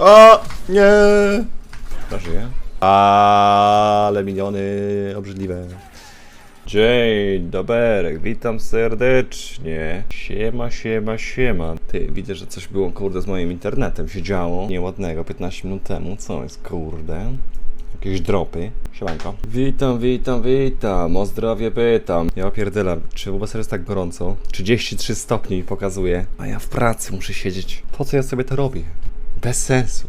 O! Nie! Żyje. Ale miniony obrzydliwe. Dzień dobry, witam serdecznie. Siema, siema, siema. Ty, widzę, że coś było, kurde, z moim internetem się działo. Nieładnego, 15 minut temu. Co jest, kurde? Jakieś dropy. Siemanko. Witam, witam, witam. O zdrowie pytam. Ja pierdolę, czy u was jest tak gorąco? 33 stopni pokazuje. A ja w pracy muszę siedzieć. Po co ja sobie to robię? Bez sensu.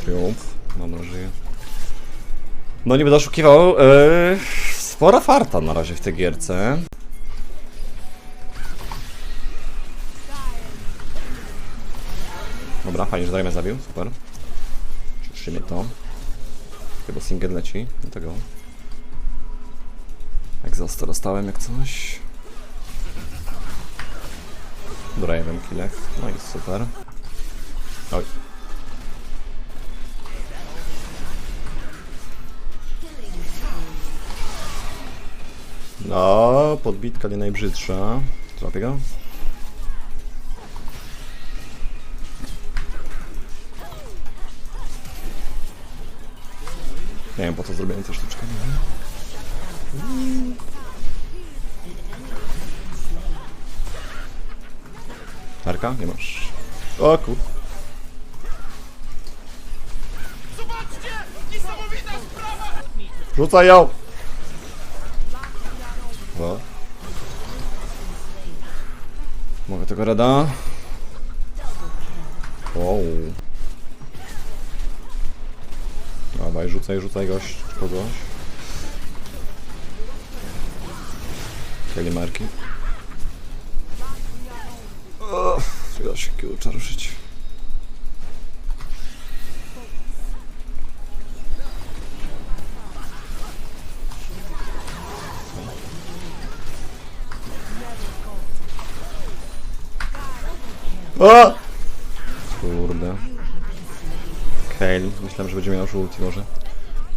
Triumf. Mam żyje. No nie będę oszukiwał. Yy, spora farta na razie w tej gierce. Dobra, fajnie, że Dragon zabił. Super. Cieszymy to. Chyba single leci. Do tego. Exhausta dostałem jak coś. Dobra, jeden killek. No i super. Oj. No, podbitka nie najbrzydsza. Złapię go. Nie wiem po co zrobiłem tę sztuczkę. Nie wiem. Arka? Nie masz. O kur... Rzucaj ją! O. Mogę tego rada? Wow. Dawaj, rzucaj, rzucaj gość, kogoś. Kalimarki. Da się kiłcza ruszyć. O! Kurde. Kale, myślałem, że będzie miał ulti może.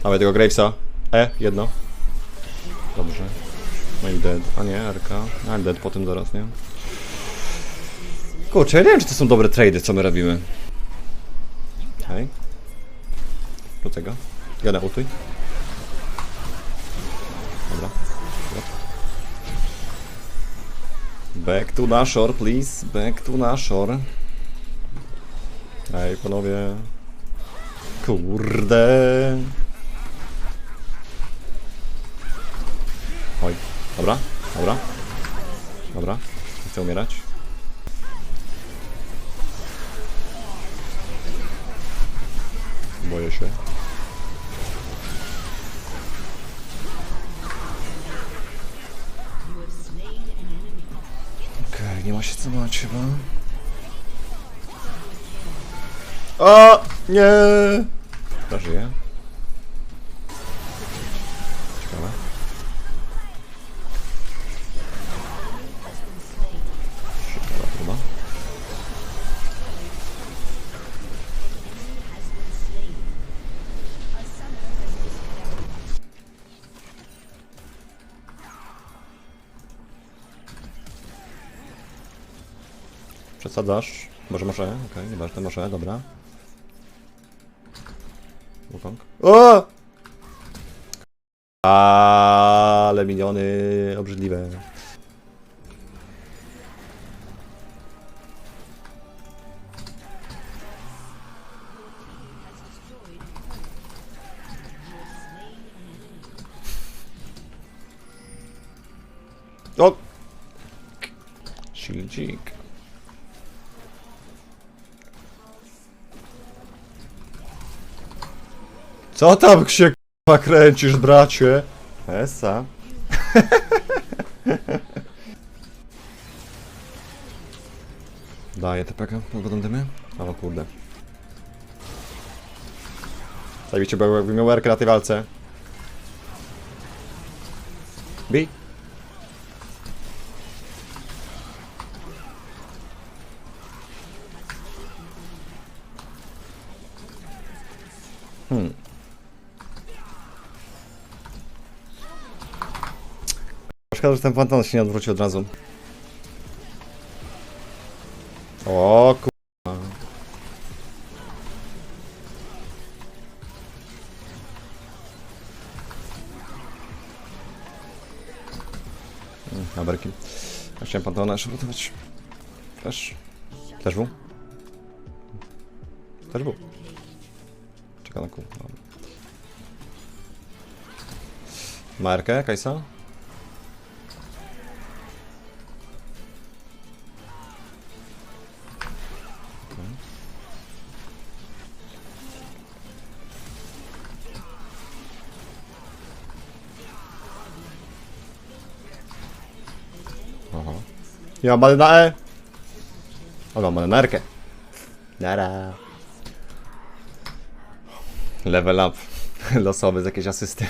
Dawaj tego Gravesa. E, jedno. Dobrze. No i dead. A nie, RK. A dead po tym zaraz, nie? Kurczę, ja nie wiem, czy to są dobre trady, co my robimy. Hej. Do tego. Jadę, ultuj. Dobra. Back to Nashor, please. Back to Nashor. Ej, panowie. Kurde. Dobra, dobra. Dobra, nie chcę umierać. Boję się. Okej, nie ma się co bać chyba. O! Nie! Chyba żyje. Przesadzasz? Może może? Okej, nieważne, może, dobra. Wukong. O! Ale miniony obrzydliwe. O! Shieldzik. Co tam się k***a kręcisz, bracie? Esa. Daję TPK, pogodą dymy? O kurde. Zajebiście było jakby miał erkę na tej walce. Bij. Szkoda, że ten panton się nie odwrócił od razu. O kurwa. Mm, Aberki. Ja chciałem pantona jeszcze uratować. Też. Też był? Też był. Czeka na kół. Dobra. Markę, Kajsa? Ja mam marynarkę. O, mam marynarkę. Nara. Level up. Losowy z jakiejś asysty.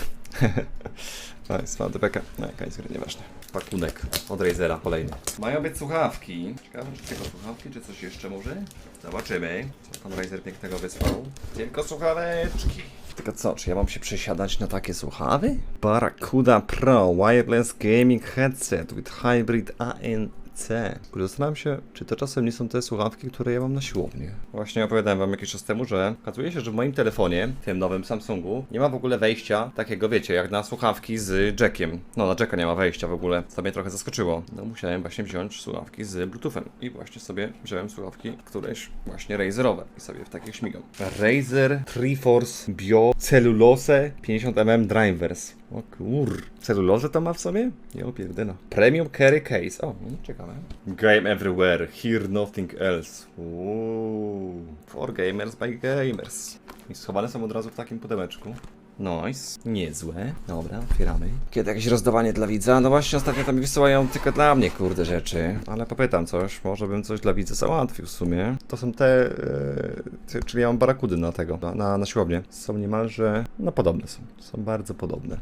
nice, mam DPK. No, jakaś gry, nieważne. Pakunek od Razera, kolejny. Mają być słuchawki. Ciekawe, czy tylko słuchawki, czy coś jeszcze może? Zobaczymy, co pan Razer pięknego wysłał. Tylko słuchaweczki. Tylko co, czy ja mam się przesiadać na takie słuchawy? Barracuda Pro Wireless Gaming Headset with Hybrid ANC. Kurde, Zastanawiam się, czy to czasem nie są te słuchawki, które ja mam na siłowni. Właśnie opowiadałem wam jakiś czas temu, że okazuje się, że w moim telefonie, tym nowym Samsungu, nie ma w ogóle wejścia takiego, wiecie, jak na słuchawki z jackiem. No, na jacka nie ma wejścia w ogóle, co mnie trochę zaskoczyło. No, musiałem właśnie wziąć słuchawki z Bluetoothem. I właśnie sobie wziąłem słuchawki któreś właśnie Razerowe i sobie w takich śmigam. Razer Triforce Bio Cellulose 50mm Drivers. O kur... Celulozę to ma w sobie? Nie opierdyna. Premium Carry Case. O, no, ciekawe. Game Everywhere. Hear Nothing Else. Uuu. For gamers by gamers. I schowane są od razu w takim pudełeczku. Nice. Niezłe. Dobra, otwieramy. Kiedy jakieś rozdawanie dla widza? No właśnie ostatnio tam wysyłają tylko dla mnie, kurde, rzeczy. Ale popytam coś. Może bym coś dla widza załatwił w sumie. To są te... e, czyli ja mam barakudy na tego, na, na, na siłownię. Są niemalże... No podobne są. Są bardzo podobne.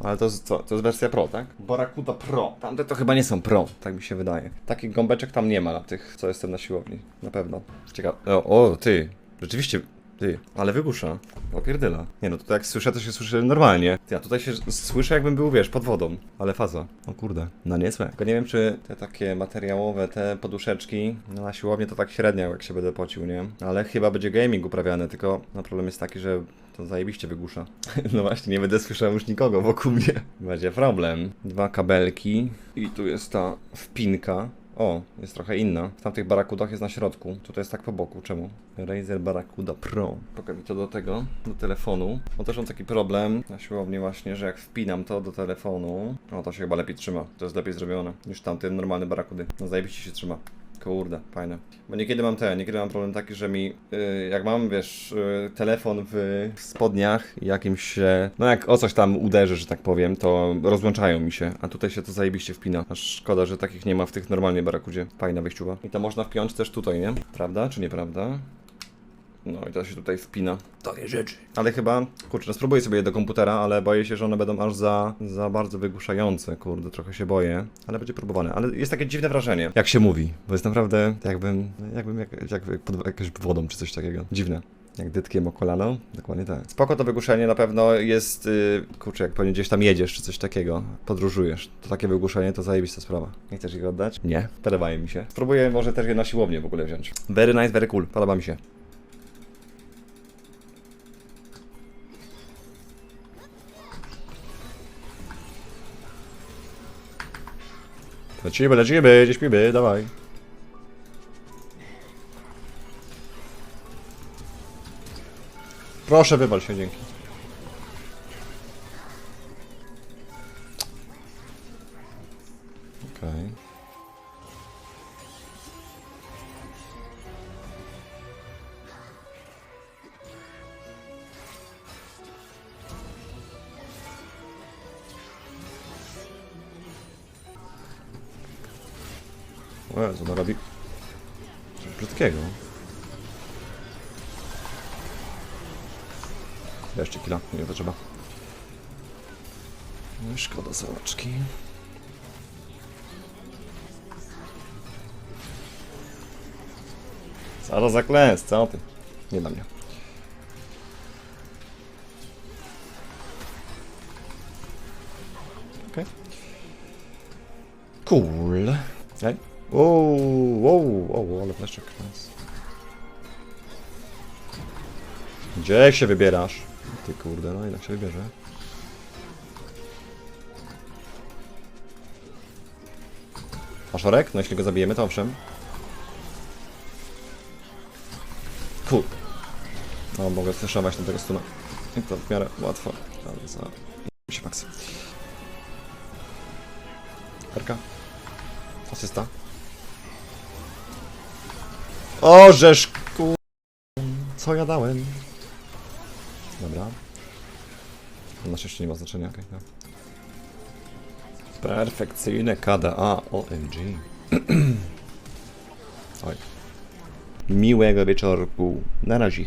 Ale to jest co? To jest wersja Pro, tak? Barakuda Pro. Tamte to chyba nie są Pro, tak mi się wydaje. Takich gąbeczek tam nie ma na tych, co jestem na siłowni. Na pewno. Ciekawe. O, o, ty. Rzeczywiście, ty. Ale wygłusza. Opierdyla. Nie no, to jak słyszę, to się słyszy normalnie. Ty, a tutaj się słyszę jakbym był, wiesz, pod wodą. Ale faza. O kurde. No niezłe. Tylko nie wiem, czy te takie materiałowe, te poduszeczki, no na siłowni to tak średnio, jak się będę pocił, nie? Ale chyba będzie gaming uprawiany, tylko no problem jest taki, że to zajebiście wygłusza. No właśnie, nie będę słyszał już nikogo wokół mnie. Będzie problem. Dwa kabelki i tu jest ta wpinka. O, jest trochę inna. W tamtych barakudach jest na środku. Tutaj jest tak po boku. Czemu? Razer Barracuda Pro. Pokażę mi to do tego, do telefonu. Bo też mam taki problem na siłowni właśnie, że jak wpinam to do telefonu, o to się chyba lepiej trzyma. To jest lepiej zrobione niż tamte normalne barakudy. No zajebiście się trzyma. Kurde, fajne. Bo niekiedy mam ten, niekiedy mam problem taki, że mi, y, jak mam, wiesz, y, telefon w spodniach jakimś się, no jak o coś tam uderzy, że tak powiem, to rozłączają mi się, a tutaj się to zajebiście wpina. Aż szkoda, że takich nie ma w tych normalnej barakudzie. Fajna wyjściuwa. I to można wpiąć też tutaj, nie? Prawda, czy nieprawda? No i to się tutaj wpina. Takie rzeczy. Ale chyba, kurczę, no spróbuję sobie je do komputera, ale boję się, że one będą aż za, za bardzo wygłuszające. Kurde, trochę się boję. Ale będzie próbowane. Ale jest takie dziwne wrażenie, jak się mówi. Bo jest naprawdę jakbym, jakbym jak, jak pod jakąś wodą czy coś takiego. Dziwne. Jak dytkiem o kolano? Dokładnie tak. Spoko to wygłuszenie na pewno jest, yy, kurczę, jak pewnie gdzieś tam jedziesz czy coś takiego, podróżujesz, to takie wygłuszenie to zajebista sprawa. Nie chcesz ich oddać? Nie. Podobają mi się. Spróbuję może też je na siłownię w ogóle wziąć. Very nice, very cool. Podoba mi się. Lecimy, lecimy, gdzie śpimy, dawaj. Proszę, wywal się, dzięki. Okej. O Jezu, no robi... Coś brzydkiego. Jeszcze kila, nie to trzeba. No i szkoda sałaczki. Co to za klęs, co ty? Nie dla mnie. Okej. Cool. Ej. Wow, wow, wow, ale fleszek nas. Gdzie się wybierasz? Ty kurde, no jednak się wybierze. Masz orek? No jeśli go zabijemy, to owszem. Cool. No, mogę flashować na tego stuna. I to w miarę łatwo. Ale za... Się maksy. Perka. Asysta. O, żeż ku... Co ja dałem? Dobra. Na szczęście nie ma znaczenia, okej, okay, Perfekcyjne KDA, OMG. Oj. Miłego wieczorku. Na razie.